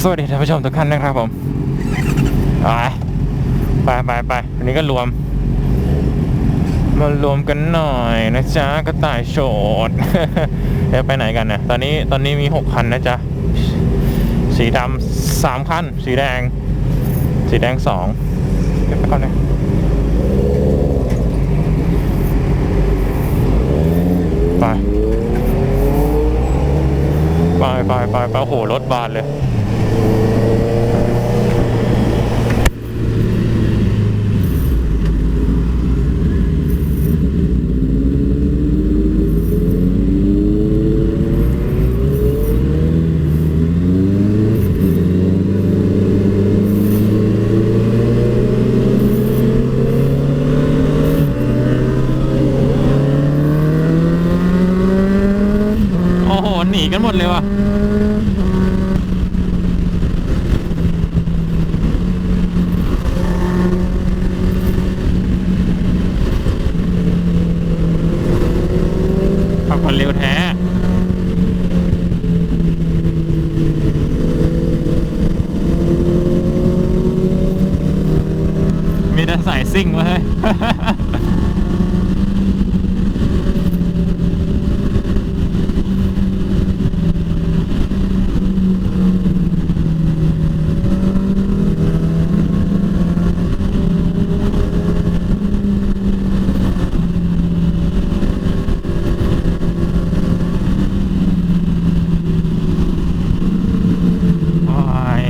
สวัสดีท่านผู้ชมทุกท่านนะครับผมไปไปไปวันนี้ก็รวม มารวมกันหน่อยนะจ๊ะกระต่ายโฉดเดี๋ยวไปไหนกันนะตอนนี้ตอนนี้มีหกคันนะจ๊ะ สีดำสามคัน สีแดง สีแดงสองเก็บไปก่อนเลยไปไปไปไปไปโอ้โหรถบานเลย โอ้โห หมดเลยว่ะขับคนเร็วแท้มีแต่สายซิ่งมาเฮ้ย โอ้ย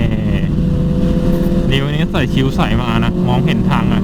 ดีวันนี้ใส่ คิ้วใส่มานะ มองเห็นทางอะ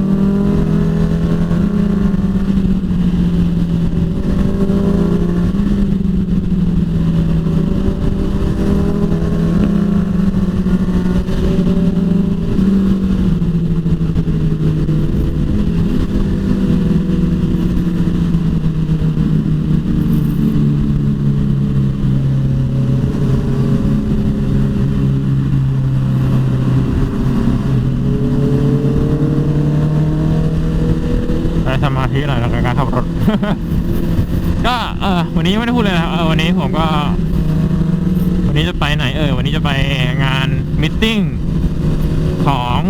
ใช้สมาธิหน่อยแล้วกับการขับรถ ก็เออ วันนี้ไม่ได้พูดเลยนะเออวันนี้ผมก็ วันนี้จะไปไหน เออ วันนี้จะไปงานมิทติ้งของ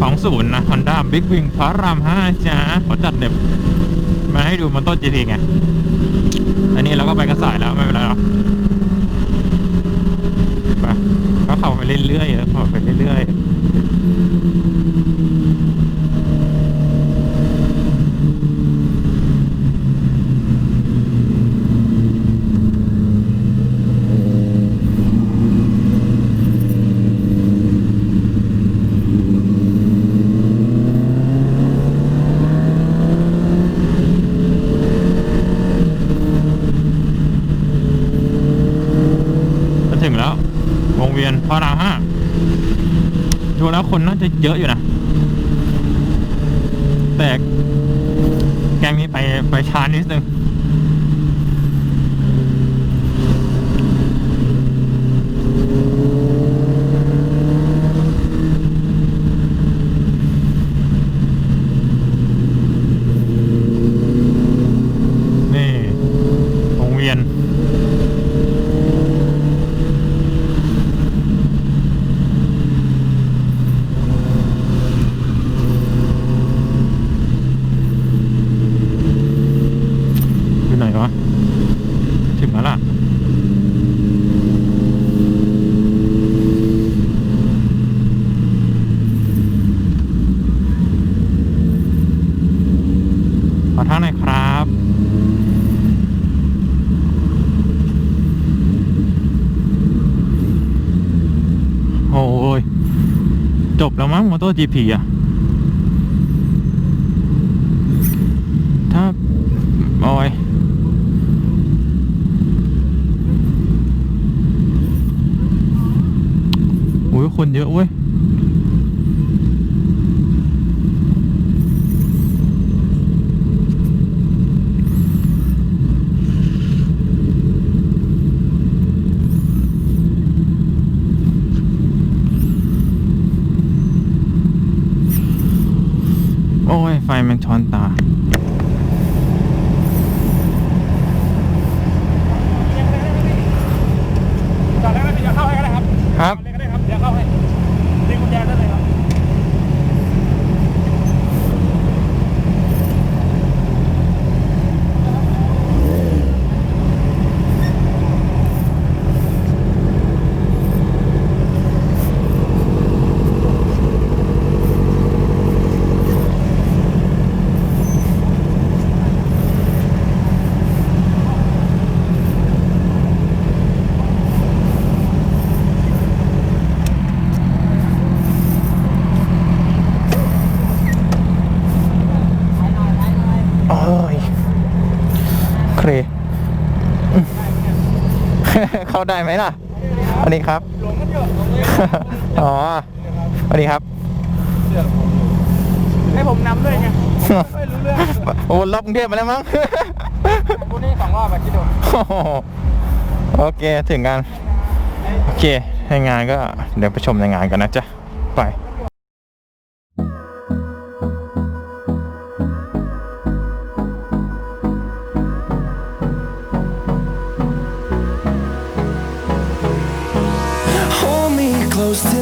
ของศูนย์นะ Honda Big Wing พระรามห้าจ้าเขาจัดเด็บมาให้ดูมันต้น GT ไง อันนี้เราก็ไปกระสายแล้วไม่เป็นไรหรอกไปก็เข้าไปเรื่อยๆเออเข้าไปเรื่อยๆ จะถึงแล้ว วงเวียนพระรามห้าดูแล้วคนน่า จะเยอะอยู่นะ แต่แกงนี้ไปไปช้านิดนึง นี่ วงเวียน อยู่ไหนวะ ถึงแล้วล่ะ ขอทางหน่อยครับ โอ้ย จบแล้วมั้งม อทีพีอะ ถ้าโอ้ยโอ้ยคนเยอะเว้ย โอ้ยไฟมันช้อนตา จอดได้ไหมพี่จะเข้าให้ก็ได้ครับ คาได้ไหมล่ะสวัสดีครับอ๋อสวัสดีครับให้ผมนำด้วยไงไม่รู้เรื่องโอ้รอบกรุงเทพมาแล้วมั้งกูนี่สองรอบอะคิดดูโอ้โหโอเคถึงกันโอเคในงานก็เดี๋ยวไปชมในงานกันนะจ๊ะไป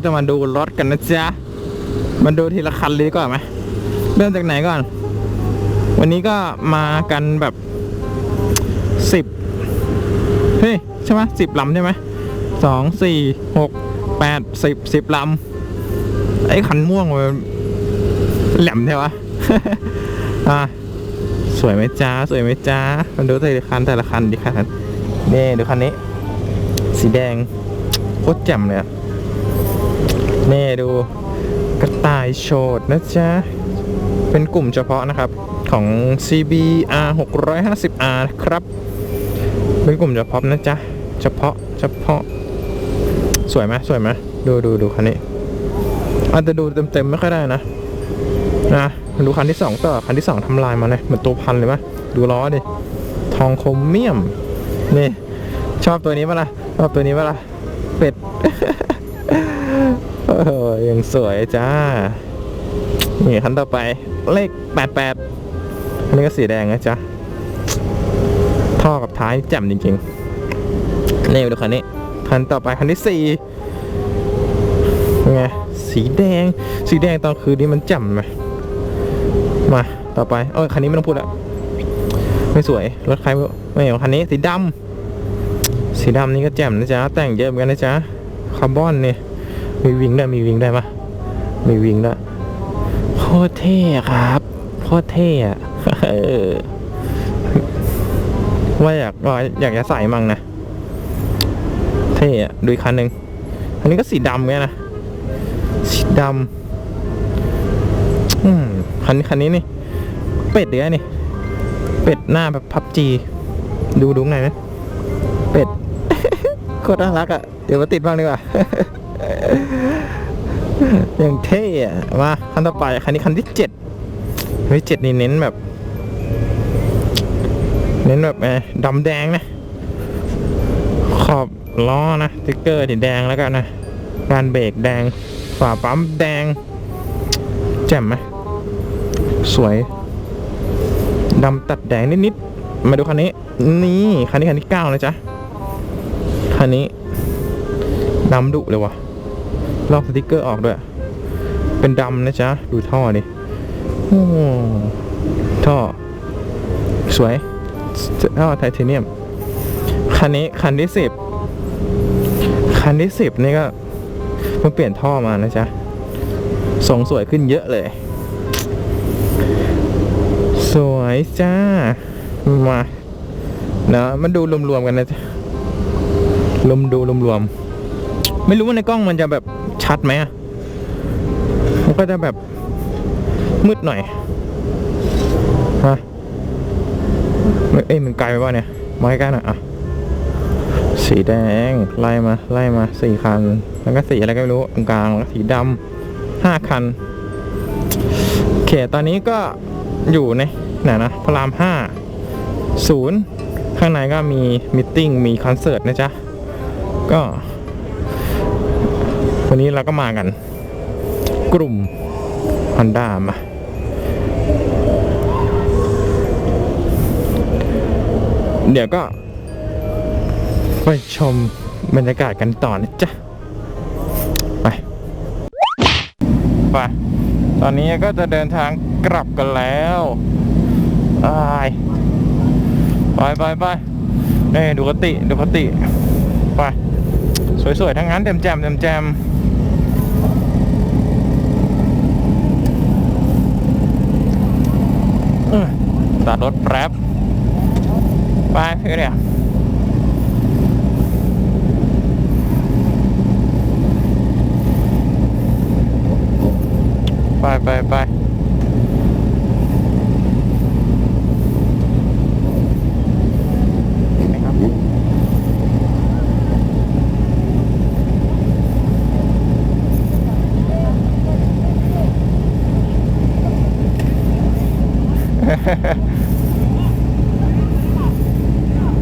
ก็จะมาดูรถกันนะจ๊ะมาดูทีละคันเลยดีก่อนไหมเริ่มจากไหนก่อน วันนี้ก็มากันแบบสิบเฮ้ยใช่ไหมสิบลำใช่ไหมสองสี่หกแปดสิบสิบลำไอ้คันม่วงมันแหลมใช่ปะอะสวยไหมจ้าสวยไหมจ้ามาดูแต่ละคันแต่ละคันดิคันนี่ดูคันนี้ สีแดงโคตรแจ่มเลยอะ นี่ดูกระต่ายโฉดนะจ๊ะ เป็นกลุ่มเฉพาะนะครับของ CBR 650R ครับ เป็นกลุ่มเฉพาะนะจ๊ะ เฉพาะเฉพาะ สวยไหมสวยไหมดูดูดูคันนี้อาจจะดูเต็มๆไม่ค่อยได้นะนะดูคันที่สองต่อคันที่สองทำลายมาเลยเหมือนตัวพันเลยไหมดูล้อดิทองคมเมี่ยม นี่ ชอบตัวนี้ปะล่ะชอบตัวนี้ปะล่ะเป็ด ยังสวยจ้า นี่คันต่อไป เลข 88 อันนี้ก็สีแดงนะจ๊ะ ท่อกับท้ายแจ่มจริงๆนี่ดูคันนี้ คันต่อไปคันที่สี่ไง สีแดง สีแดงตอนคืนนี้มันแจ่มไหมมา ต่อไป เออคันนี้ไม่ต้องพูดละ ไม่สวย รถใครไม่เห็นคันนี้ สีดำ สีดำนี่ก็แจ่มนะจ๊ะ แต่งเยอะเหมือนกันนะจ๊ะ คาร์บอนเนี่ย มีวิงด้วยมีวิงได้ปะมีวิงด้วยโคตรเท่ครับโคตรเท่อะเออว่าอยากว่าอยากจะใส่มั่งนะ เท่อะดูอีกคันหนึ่งอันนี้ก็สีดำไงนะสีดำอืมคันคันนี้นี่ เป็ดเดือนี่ เป็ดหน้าแบบพับจี ดูดูไงนะ เป็ดโคตรน่ารักอะ่ะเดี๋ยวมาติดบ้างดีกว่า อย่างเท่อะมาคันต่อไปคันนี้คันที่เจ็ดเฮ้ยเจ็ดนี่เน้นแบบ เน้นแบบไงดำแดงนะ ขอบล้อนะสติ๊กเกอร์สีแดงแล้วกันนะการเบรกแดงฝาปั๊มแดง แจ่มไหมสวยดำตัดแดงนิดๆมาดูคันนี้ นี่คันนี้คันที่เก้านะจ๊ะคันนี้ดำดุเลยว่ะ ลอกสติกเกอร์ออกด้วย เป็นดำนะจ๊ะ ดูท่อดิโอ้ท่อ สวยท่อไทเทเนียม คันนี้คันที่สิบคันที่สิบนี่ก็เพิ่งเปลี่ยนท่อมานะจ๊ะทรงสวยขึ้นเยอะเลย สวยจ้า มาเนาะมันดูรวมๆกันนะจ๊ะรวมดูรวมๆ ไม่รู้ว่าในกล้องมันจะแบบชัดไหมมันก็จะแบบมืดหน่อยฮะไม่เอ้ยมันไกลไปว่าเนี่ยมาใกล้ๆหน่อยอะสีแดงไล่มาไล่มาสี่คัน แล้วก็สีอะไรก็ไม่รู้ตรงกลางแล้วสีดำห้าคันโอเคตอนนี้ก็อยู่ในไหนนะพระรามห้าศูนย์ข้างในก็มีมิทติ้งมีคอนเสิร์ตนะจ๊ะ ก็ วันนี้เราก็มากัน กลุ่ม Honda มาเดี๋ยวก็ไปชมบรรยากาศกันต่อนะจ๊ะ ไป ไป ตอนนี้ก็จะเดินทางกลับกันแล้วอ้ายไปไปไปเอ้ดูกติดูกติ ไป สวยๆทั้งนั้นเต็มแจมเต็มแจมตาร์ทรถแป๊บไปพี่เนี่ยไปไปไป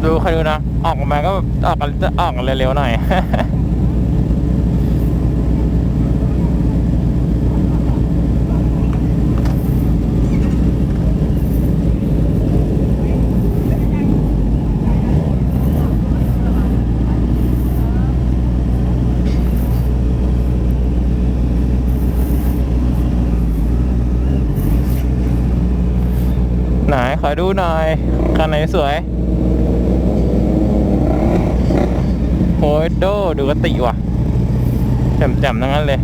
ดูใครดูนะ ออกมาก็ออกกันออกกันเร็วๆหน่อย ขอดูหน่อยคันไหนสวยโอ้ยโดดูกติว่ะแจ่มๆทั้งนั้นเลย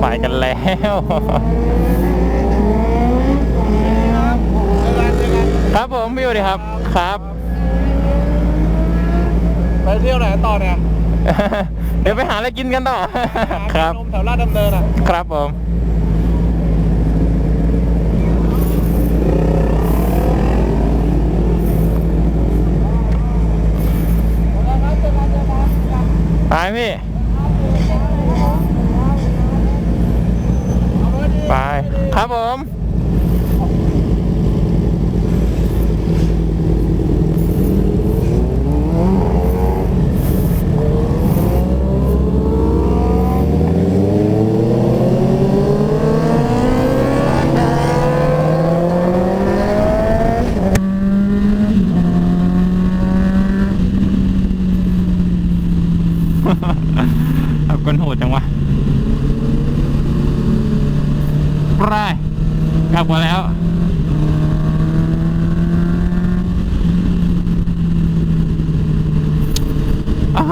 ไปกันแล้ว ครับผมพี่สวัสดีครับครับ ไปเที่ยวไหนต่อเนี่ย เดี๋ยวไปหาอะไรกินกันต่อ ครับนมแถวลาดดำเนินอะ ครับผม ไปพี่ ไป ครับผม เอากันโหดจังวะไร่กลั บมาแล้วอ้า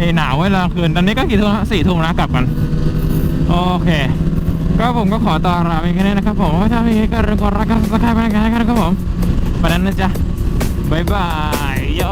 ยหนาวเวลาคืน ตอนนี้ก็กี่ทุ่มสี่ทุ่มนะกลับกัน โอเค ก็ผมก็ขอต่อลาไปแค่นี้นะครับผมถ้ามีก็รักกันสักครั้งไปกันนะครับผมไปนั้นนะจ๊ะ บ๊ายบายโย